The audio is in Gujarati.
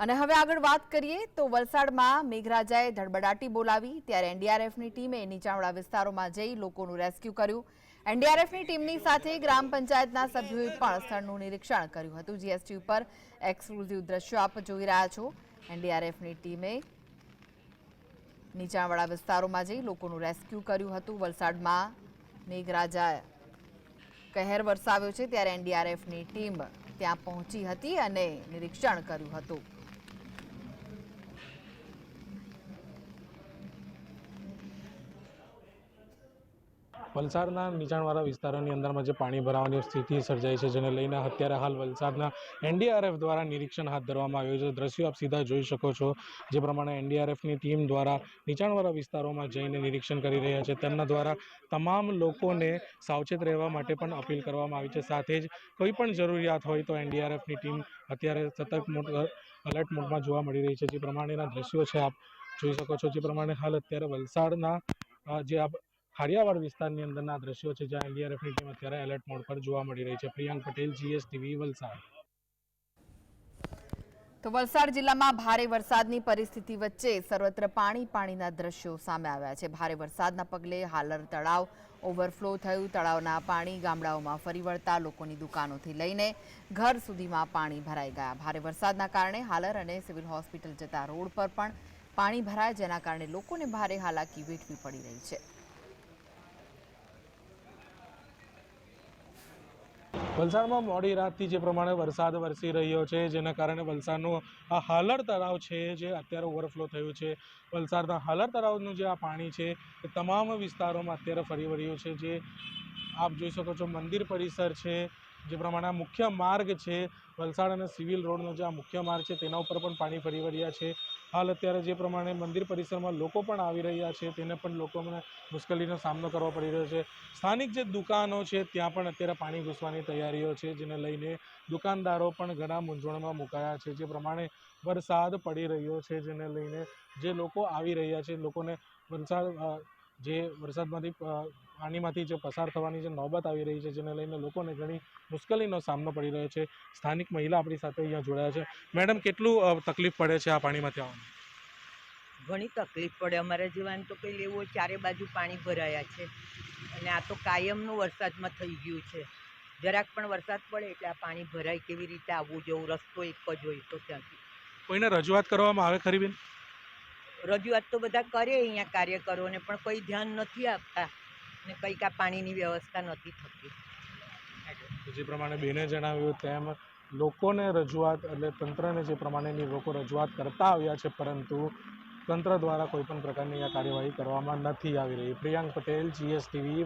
અને હવે આગળ વાત કરીએ તો વલસાડમાં મેઘરાજાએ ધડબડાટી બોલાવી, ત્યારે એનડીઆરએફની ટીમે નીચાણવાળા વિસ્તારોમાં જઈ લોકોનું રેસ્ક્યુ કર્યું. એનડીઆરએફની ટીમની સાથે ગ્રામ પંચાયતના સભ્યોએ પણ સ્થળનું નિરીક્ષણ કર્યું હતું. જીએસટી ઉપર એક્સક્લુઝિવ દ્રશ્યો આપ જોઈ રહ્યા છો. એનડીઆરએફની ટીમે નીચાણવાળા વિસ્તારોમાં જઈ લોકોનું રેસ્ક્યુ કર્યું હતું. વલસાડમાં મેઘરાજા કહેર વરસાવ્યો છે, ત્યારે એનડીઆરએફની ટીમ ત્યાં પહોંચી હતી અને નિરીક્ષણ કર્યું હતું. વલસાડના નીચાણવાળા વિસ્તારોની અંદરમાં જે પાણી ભરાવાની સ્થિતિ સર્જાઈ છે, જેને લઈને અત્યારે હાલ વલસાડના એનડીઆરએફ દ્વારા નિરીક્ષણ હાથ ધરવામાં આવ્યું છે. દ્રશ્યો આપ સીધા જોઈ શકો છો. જે પ્રમાણે એનડીઆરએફની ટીમ દ્વારા નીચાણવાળા વિસ્તારોમાં જઈને નિરીક્ષણ કરી રહ્યા છે. તેમના દ્વારા તમામ લોકોને સાવચેત રહેવા માટે પણ અપીલ કરવામાં આવી છે. સાથે જ કોઈ પણ જરૂરિયાત હોય તો એનડીઆરએફની ટીમ અત્યારે સતત મોડ અલર્ટ મોડમાં જોવા મળી રહી છે. જે પ્રમાણેના દ્રશ્યો છે, આપ જોઈ શકો છો. જે પ્રમાણે હાલ અત્યારે વલસાડના જે આપ ખાડિયાવાડ વિસ્તારની અંદરના દ્રશ્યો છે જ્યાં એનડીઆરએફની ટીમ અત્યારે એલર્ટ મોડ પર જોવા મળી રહી છે. પ્રિયાંક પટેલ જીએસટીવી વલસાડ. તો વલસાડ જિલ્લામાં ભારે વરસાદની પરિસ્થિતિ વચ્ચે સર્વત્ર પાણી પાણીના દ્રશ્યો સામે આવ્યા છે. ભારે વરસાદના પગલે હાલર તળાવ ઓવરફ્લો થયું. તળાવના પાણી ગામડાઓમાં ફરી વળતા લોકોની દુકાનોથી લઈને ઘર સુધીમાં પાણી ભરાઈ ગયા. ભારે વરસાદના કારણે હાલર અને સિવિલ હોસ્પિટલ જતા રોડ પર પણ પાણી ભરાય, જેના કારણે લોકોને ભારે હાલાકી વેઠવી પડી રહી છે. વલસાડમાં મોડી રાતથી જે પ્રમાણે વરસાદ વરસી રહ્યો છે, જેના કારણે વલસાડનું આ હાલર તળાવ છે, જે અત્યારે ઓવરફ્લો થયું છે. વલસાડના હાલર તળાવનું જે આ પાણી છે, એ તમામ વિસ્તારોમાં અત્યારે ફરી વળ્યું છે. જે આપ જોઈ શકો છો મંદિર પરિસર છે, જે પ્રમાણે મુખ્ય માર્ગ છે. વલસાડ અને સિવિલ રોડનો જે આ મુખ્ય માર્ગ છે, તેના ઉપર પણ પાણી ફરી વળ્યા છે. હાલ અત્યારે જે પ્રમાણે મંદિર પરિસરમાં લોકો પણ આવી રહ્યા છે, તેને પણ લોકોને મુશ્કેલીનો સામનો કરવો પડી રહ્યો છે. સ્થાનિક જે દુકાનો છે, ત્યાં પણ અત્યારે પાણી ઘૂસવાની તૈયારીઓ છે, જેને લઈને દુકાનદારો પણ ઘણા મૂંઝવણમાં મુકાયા છે. જે પ્રમાણે વરસાદ પડી રહ્યો છે, જેને લઈને જે લોકો આવી રહ્યા છે, લોકોને વરસાદ જે વરસાદમાંથી પાણીમાંથી જે પસાર થવાની જે નોબત આવી રહી છે જેને લઈને લોકોને ઘણી મુશ્કેલીનો સામનો પડી રહ્યો છે. સ્થાનિક મહિલા આપણી સાથે અહીંયા જોડાયા છે. મેડમ કેટલું તકલીફ પડે છે આ પાણીમાંથી આવવાનું ઘણી તકલીફ પડે. અમારા જીવાન તો કંઈ લેવું હોય ચારે બાજુ પાણી ભરાયા છે. અને આ તો કાયમનું વરસાદમાં થઈ ગયું છે. જરાક પણ વરસાદ પડે એટલે આ પાણી ભરાય કેવી રીતે? આવવું જવું રસ્તો એક જ હોય તો ત્યાંથી. કોઈને રજૂઆત કરવામાં આવે ખરી બેન? રજૂઆત તો બધા કરે અહીંયા કાર્યકરોને, પણ કોઈ ધ્યાન નથી આપતા ને કંઈક આ પાણીની વ્યવસ્થા નથી થતી. જે પ્રમાણે બેને જણાવ્યું તેમ, લોકોને રજૂઆત એટલે તંત્રને જે પ્રમાણેની લોકો રજૂઆત કરતા આવ્યા છે, પરંતુ તંત્ર દ્વારા કોઈ પણ પ્રકારની આ કાર્યવાહી કરવામાં નથી આવી રહી. Priyank Patel GS TV